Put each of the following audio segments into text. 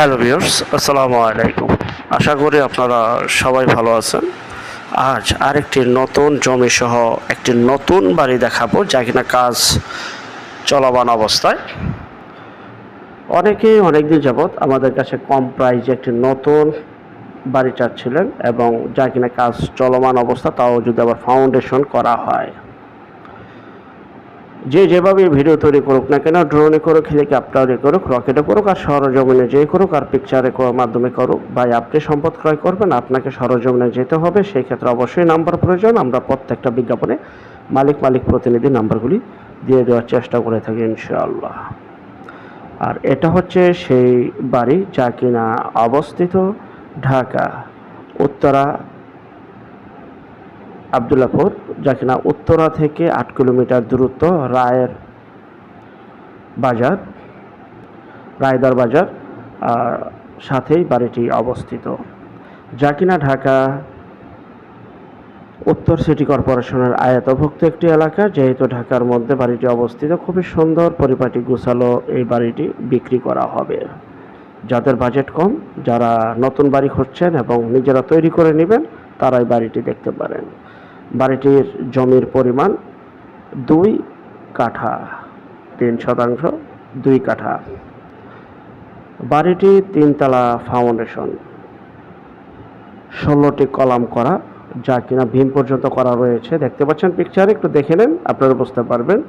Hello viewers আসসালামু আলাইকুম। আশা করি আপনারা সবাই ভালো আছেন। আজ আরেকটি নতুন জমি সহ একটি নতুন বাড়ি দেখাবো যা কিনা কাজ চলমান অবস্থায়। অনেকেই অনেকদিন যাবৎ আমাদের কাছে কম প্রাইজে একটি নতুন বাড়ি চাচ্ছিলেন এবং যা কিনা কাজ চলমান অবস্থা তাও যদি আবার ফাউন্ডেশন করা হয়। যে যেভাবে ভিডিও তৈরি করুক না কেন ড্রোনে করুক হেলিকপ্টারে করুক রকেটে করুক, আর সরজমিনে যে করুক, আর পিকচারে মাধ্যমে করুক, ভাই আপনি সম্পদ ক্রয় করবেন, আপনাকে সরজমিনে যেতে হবে, সেই ক্ষেত্রে অবশ্যই নাম্বার প্রয়োজন। আমরা প্রত্যেকটা বিজ্ঞাপনে মালিক মালিক প্রতিনিধি নাম্বারগুলি দিয়ে দেওয়ার চেষ্টা করে থাকি, ইনশাআল্লাহ। আর এটা হচ্ছে সেই বাড়ি যা কিনা অবস্থিত ঢাকা, উত্তরা আবদুল্লাপুর যা কিনা উত্তরা থেকে আট কিলোমিটার দূরত্ব রায়ের বাজার, রায়দার বাজার, আর সাথেই বাড়িটি অবস্থিত। যা কিনা ঢাকা উত্তর সিটি কর্পোরেশনের আয়তভুক্ত একটি এলাকা, যেহেতু ঢাকার মধ্যে বাড়িটি অবস্থিত, খুবই সুন্দর পরিপাটি গোছালো এই বাড়িটি বিক্রি করা হবে। যাদের বাজেট কম, যারা নতুন বাড়ি খুঁজছেন এবং নিজেরা তৈরি করে নেবেন, তারাই বাড়িটি দেখতে পারেন। বাড়িটির জমির পরিমাণ দুই কাঠা, তিন শতাংশ, দুই কাঠা। বাড়িটি তিনতলা ফাউন্ডেশন। ষোলোটি কলাম করা, যা কিনা ভীম পর্যন্ত করা রয়েছে। দেখতে পাচ্ছেন পিকচার একটু দেখে নেন, আপনারা বুঝতে পারবেন।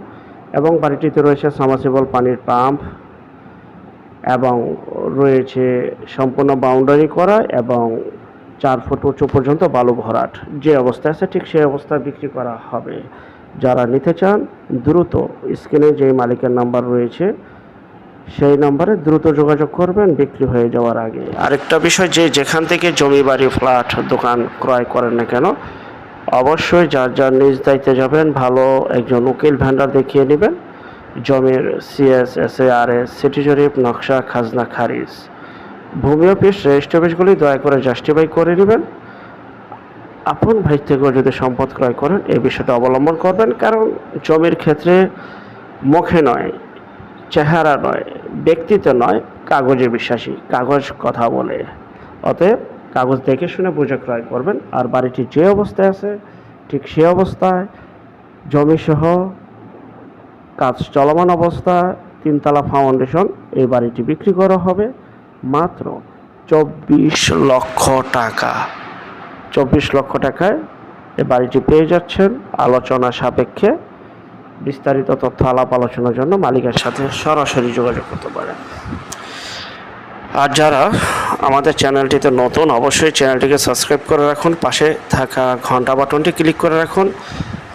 এবং বাড়িটিতে রয়েছে সামাসিবল পানির পাম্প এবং রয়েছে সম্পূর্ণ বাউন্ডারি করা এবং চার ফুট উঁচু পর্যন্ত বালু ভরাট। যে অবস্থায় আছে ঠিক সেই অবস্থায় বিক্রি করা হবে। যারা নিতে চান, দ্রুত স্ক্রিনে যে মালিকের নাম্বার রয়েছে, সেই নাম্বারে দ্রুত যোগাযোগ করবেন, বিক্রি হয়ে যাওয়ার আগে। আরেকটা বিষয় যে যেখান থেকে জমি, বাড়ি, ফ্ল্যাট, দোকান ক্রয় করেন না কেন, অবশ্যই যার যার নিজ দায়িত্বে যাবেন, ভালো একজন উকিল ভ্যান্ডার দেখিয়ে নেবেন। জমির CS S A R S city জরিপ নকশা, খাজনা, খারিজ। ভূমি অফিস রেজিস্ট্রি অফিসগুলি দয়া করে জাস্টিফাই করে নেবেন। আপন ভাই থেকেও যদি সম্পদ ক্রয় করেন এই বিষয়টা অবলম্বন করবেন, কারণ জমির ক্ষেত্রে মুখে নয়, চেহারা নয়, ব্যক্তিত্ব নয়, কাগজে বিশ্বাসী, কাগজ কথা বলে। অতএব কাগজ দেখে শুনে বুঝে ক্রয় করবেন, আর বাড়িটি যে অবস্থায় আছে, ঠিক সে অবস্থায় জমিসহ কাজ চলমান অবস্থা তিনতলা ফাউন্ডেশন এই বাড়িটি বিক্রি করা হবে। মাত্র চব্বিশ লক্ষ টাকা। চব্বিশ লক্ষ টাকায় এ বাড়িটি পেয়ে যাচ্ছেন আলোচনা সাপেক্ষে। বিস্তারিত তথ্য, আলাপ আলোচনার জন্য মালিকের সাথে সরাসরি যোগাযোগ করতে পারেন। আর যারা আমাদের চ্যানেলটিতে নতুন, অবশ্যই চ্যানেলটিকে সাবস্ক্রাইব করে রাখুন। পাশে থাকা ঘণ্টা বাটনটি ক্লিক করে রাখুন।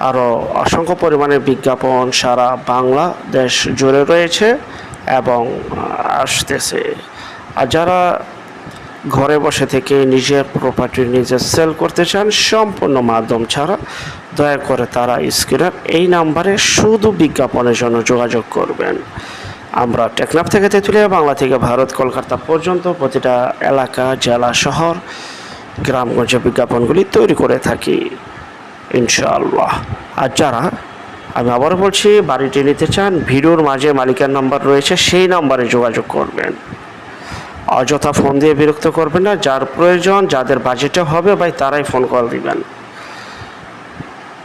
আরও অসংখ্য পরিমাণে বিজ্ঞাপন সারা বাংলাদেশ জুড়ে রয়েছে এবং আসতেছে। আর যারা ঘরে বসে থেকে নিজের প্রপার্টি নিজে সেল করতে চান, সম্পূর্ণ মাধ্যম ছাড়া দয়া করে তারা স্ক্রিনের এই নাম্বারে শুধু বিজ্ঞাপনের জন্য যোগাযোগ করবেন। আমরা টেকনাফ থেকে তেঁতুলিয়া, বাংলা থেকে ভারত, কলকাতা পর্যন্ত প্রতিটা এলাকা, জেলা, শহর, গ্রামগঞ্জে বিজ্ঞাপনগুলি তৈরি করে থাকি, ইনশাআল্লাহ। আর যারা, আমি আবারও বলছি, বাড়িটি নিতে চান, ভিডিওর মাঝে মালিকের নাম্বার রয়েছে, সেই নাম্বারে যোগাযোগ করবেন। অযথা ফোন দিয়ে বিরক্ত করবেন না, যার প্রয়োজন, যাদের বাজেটে হবে ভাই, তারাই ফোন কল দিবেন।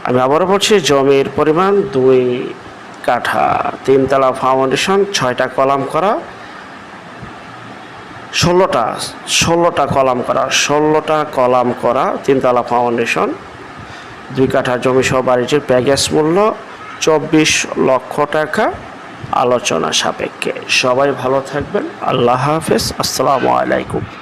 আমি আবারও বলছি, জমির পরিমাণ দুই কাঠা তিনতলা ফাউন্ডেশন ছয়টা কলাম করা, ষোলোটা ষোলোটা কলাম করা, ষোলোটা কলাম করা তিনতলা ফাউন্ডেশন দুই কাঠা জমি সহ বাড়িটির প্যাকেজ মূল্য চব্বিশ লক্ষ টাকা। আলোচনা সাপেক্ষে। সবাই ভালো থাকবেন। আল্লাহ হাফেজ। আসসালামু আলাইকুম।